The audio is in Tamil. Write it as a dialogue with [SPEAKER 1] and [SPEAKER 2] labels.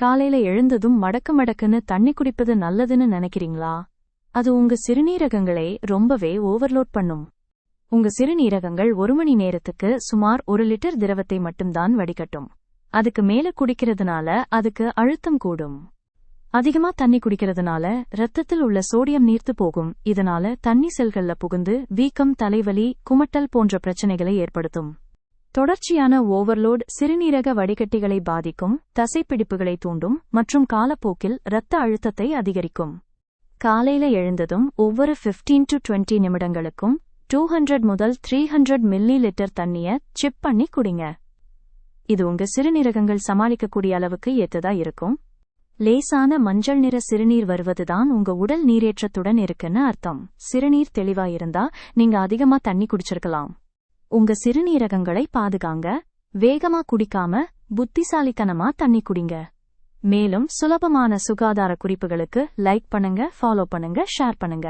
[SPEAKER 1] காலையில எழுந்ததும் மடக்கு மடக்குன்னு தண்ணி குடிப்பது நல்லதுன்னு நினைக்கிறீங்களா? அது உங்க சிறுநீரகங்களை ரொம்பவே ஓவர்லோட் பண்ணும். உங்க சிறுநீரகங்கள் ஒரு மணி நேரத்துக்கு சுமார் ஒரு லிட்டர் திரவத்தை மட்டும்தான் வடிகட்டும். அதுக்கு மேல குடிக்கிறதுனால அதுக்கு அழுத்தம் கூடும். அதிகமா தண்ணி குடிக்கிறதுனால ரத்தத்தில் உள்ள சோடியம் நீர்த்து போகும். இதனால தண்ணி செல்கள்ல புகுந்து வீக்கம் தலைவலி குமட்டல் போன்ற பிரச்சனைகளை ஏற்படுத்தும். தொடர்ச்சியான ஓவர்லோட் சிறுநீரக வடிகட்டிகளை பாதிக்கும் தசைப்பிடிப்புகளை தூண்டும் மற்றும் காலப்போக்கில் இரத்த அழுத்தத்தை அதிகரிக்கும். காலையில எழுந்ததும் ஒவ்வொரு 15 டு 20 நிமிடங்களுக்கும் டூ ஹண்ட்ரட் முதல் த்ரீ ஹண்ட்ரட் மில்லி லிட்டர் தண்ணிய சிப் பண்ணி குடிங்க. இது உங்க சிறுநீரகங்கள் சமாளிக்கக்கூடிய அளவுக்கு ஏத்ததா இருக்கும். லேசான மஞ்சள் நிற சிறுநீர் வருவதுதான் உங்க உடல் நீரேற்றத்துடன் இருக்குன்னு அர்த்தம். சிறுநீர் தெளிவா இருந்தா நீங்க அதிகமா தண்ணி குடிச்சிருக்கலாம். உங்க சிறுநீரகங்களை பாதுகாங்க. வேகமா குடிக்காம புத்திசாலித்தனமா தண்ணி குடிங்க. மேலும் சுலபமான சுகாதார குறிப்புகளுக்கு லைக் பண்ணுங்க ஃபாலோ பண்ணுங்க ஷேர் பண்ணுங்க.